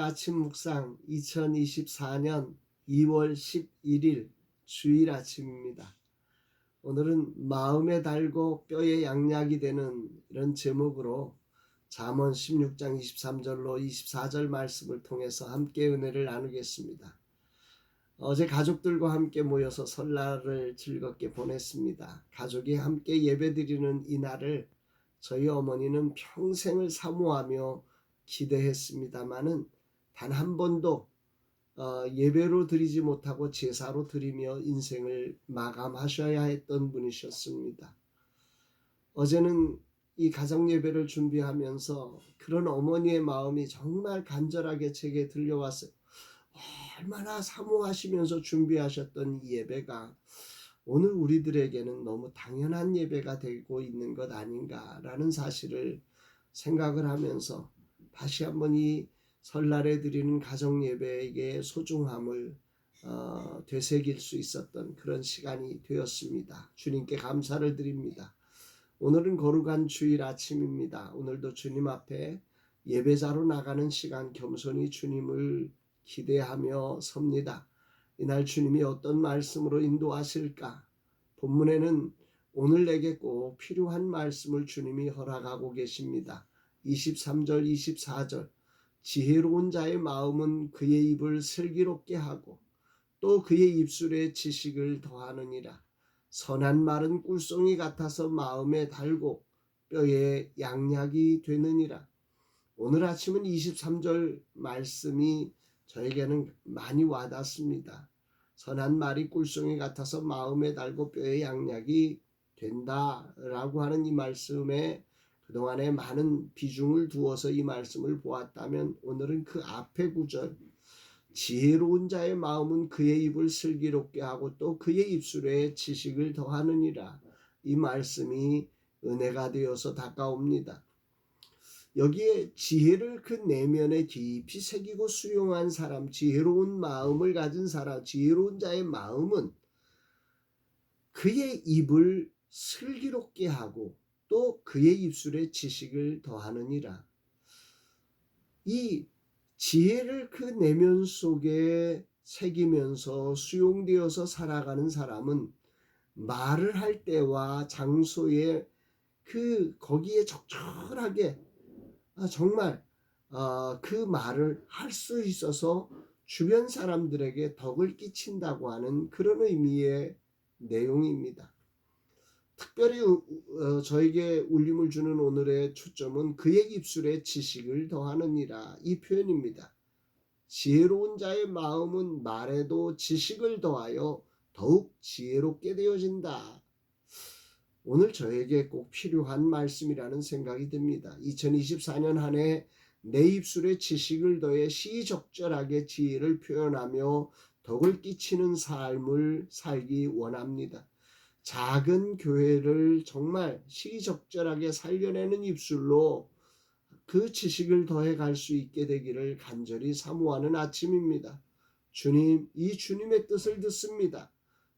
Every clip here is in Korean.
아침 묵상 2024년 2월 11일 주일 아침입니다. 오늘은 마음에 달고 뼈에 양약이 되는 이런 제목으로 잠언 16장 23절로 24절 말씀을 통해서 함께 은혜를 나누겠습니다. 어제 가족들과 함께 모여서 설날을 즐겁게 보냈습니다. 가족이 함께 예배드리는 이 날을 저희 어머니는 평생을 사모하며 기대했습니다마는 단 한 번도 어, 예배로 드리지 못하고 제사로 드리며 인생을 마감하셔야 했던 분이셨습니다. 어제는 이 가정 예배를 준비하면서 그런 어머니의 마음이 정말 간절하게 제게 들려왔어요. 얼마나 사모하시면서 준비하셨던 이 예배가 오늘 우리들에게는 너무 당연한 예배가 되고 있는 것 아닌가라는 사실을 생각을 하면서 다시 한번 이 설날에 드리는 가정 예배의 소중함을 어, 되새길 수 있었던 그런 시간이 되었습니다. 주님께 감사를 드립니다. 오늘은 거룩한 주일 아침입니다. 오늘도 주님 앞에 예배자로 나가는 시간 겸손히 주님을 기대하며 섭니다. 이날 주님이 어떤 말씀으로 인도하실까? 본문에는 오늘 내게 꼭 필요한 말씀을 주님이 허락하고 계십니다. 23절, 24절. 지혜로운 자의 마음은 그의 입을 슬기롭게 하고 또 그의 입술에 지식을 더하느니라. 선한 말은 꿀송이 같아서 마음에 달고 뼈에 양약이 되느니라. 오늘 아침은 23절 말씀이 저에게는 많이 와닿습니다. 선한 말이 꿀송이 같아서 마음에 달고 뼈에 양약이 된다라고 하는 이 말씀에 그동안에 많은 비중을 두어서 이 말씀을 보았다면 오늘은 그 앞에 구절 지혜로운 자의 마음은 그의 입을 슬기롭게 하고 또 그의 입술에 지식을 더하느니라 이 말씀이 은혜가 되어서 다가옵니다. 여기에 지혜를 그 내면에 깊이 새기고 수용한 사람, 지혜로운 마음을 가진 사람, 지혜로운 자의 마음은 그의 입을 슬기롭게 하고 또 그의 입술에 지식을 더하느니라. 이 지혜를 그 내면 속에 새기면서 수용되어서 살아가는 사람은 말을 할 때와 장소에 그 거기에 적절하게 아, 정말 어, 그 말을 할 수 있어서 주변 사람들에게 덕을 끼친다고 하는 그런 의미의 내용입니다. 특별히 어, 저에게 울림을 주는 오늘의 초점은 그의 입술에 지식을 더하느니라 이 표현입니다. 지혜로운 자의 마음은 말에도 지식을 더하여 더욱 지혜롭게 되어진다. 오늘 저에게 꼭 필요한 말씀이라는 생각이 듭니다. 2024년 한 해 내 입술에 지식을 더해 시적절하게 지혜를 표현하며 덕을 끼치는 삶을 살기 원합니다. 작은 교회를 정말 시적절하게 살려내는 입술로 그 지식을 더해 갈 수 있게 되기를 간절히 사모하는 아침입니다. 주님, 이 주님의 뜻을 듣습니다.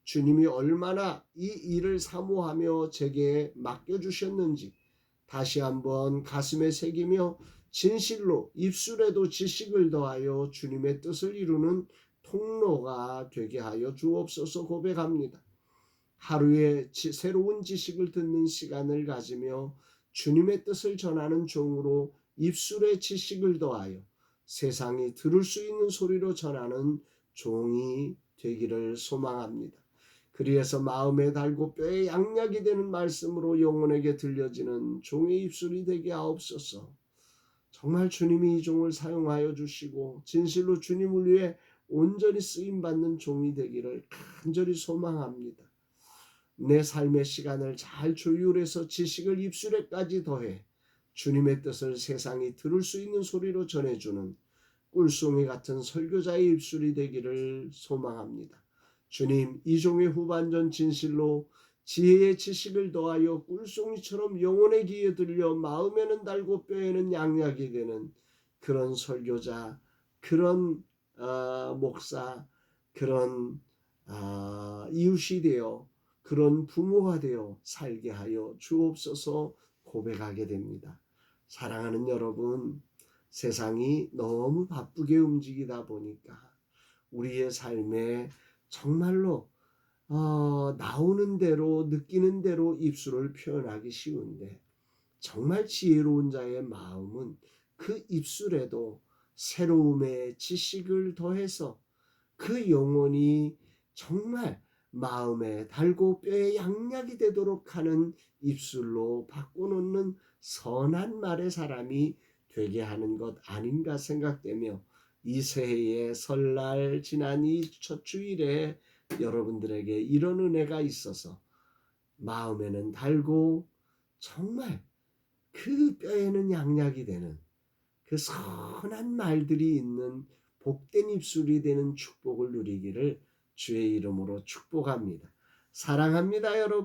주님이 얼마나 이 일을 사모하며 제게 맡겨주셨는지 다시 한번 가슴에 새기며 진실로 입술에도 지식을 더하여 주님의 뜻을 이루는 통로가 되게 하여 주옵소서 고백합니다. 하루에 지, 새로운 지식을 듣는 시간을 가지며 주님의 뜻을 전하는 종으로 입술에 지식을 더하여 세상이 들을 수 있는 소리로 전하는 종이 되기를 소망합니다. 그리해서 마음에 달고 뼈에 양약이 되는 말씀으로 영혼에게 들려지는 종의 입술이 되게 하옵소서. 정말 주님이 이 종을 사용하여 주시고 진실로 주님을 위해 온전히 쓰임 받는 종이 되기를 간절히 소망합니다. 내 삶의 시간을 잘 조율해서 지식을 입술에까지 더해 주님의 뜻을 세상이 들을 수 있는 소리로 전해주는 꿀송이 같은 설교자의 입술이 되기를 소망합니다. 주님, 이종의 후반전 진실로 지혜의 지식을 더하여 꿀송이처럼 영혼의 귀에 들려 마음에는 달고 뼈에는 양약이 되는 그런 설교자, 그런 어, 목사, 그런 어, 이웃이 되어 그런 부모가 되어 살게 하여 주옵소서 고백하게 됩니다. 사랑하는 여러분, 세상이 너무 바쁘게 움직이다 보니까 우리의 삶에 정말로 어, 나오는 대로 느끼는 대로 입술을 표현하기 쉬운데 정말 지혜로운 자의 마음은 그 입술에도 새로움의 지식을 더해서 그 영혼이 정말 마음에 달고 뼈에 양약이 되도록 하는 입술로 바꿔놓는 선한 말의 사람이 되게 하는 것 아닌가 생각되며 이 새해의 설날 지난 이 첫 주일에 여러분들에게 이런 은혜가 있어서 마음에는 달고 정말 그 뼈에는 양약이 되는 그 선한 말들이 있는 복된 입술이 되는 축복을 누리기를 주의 이름으로 축복합니다. 사랑합니다, 여러분.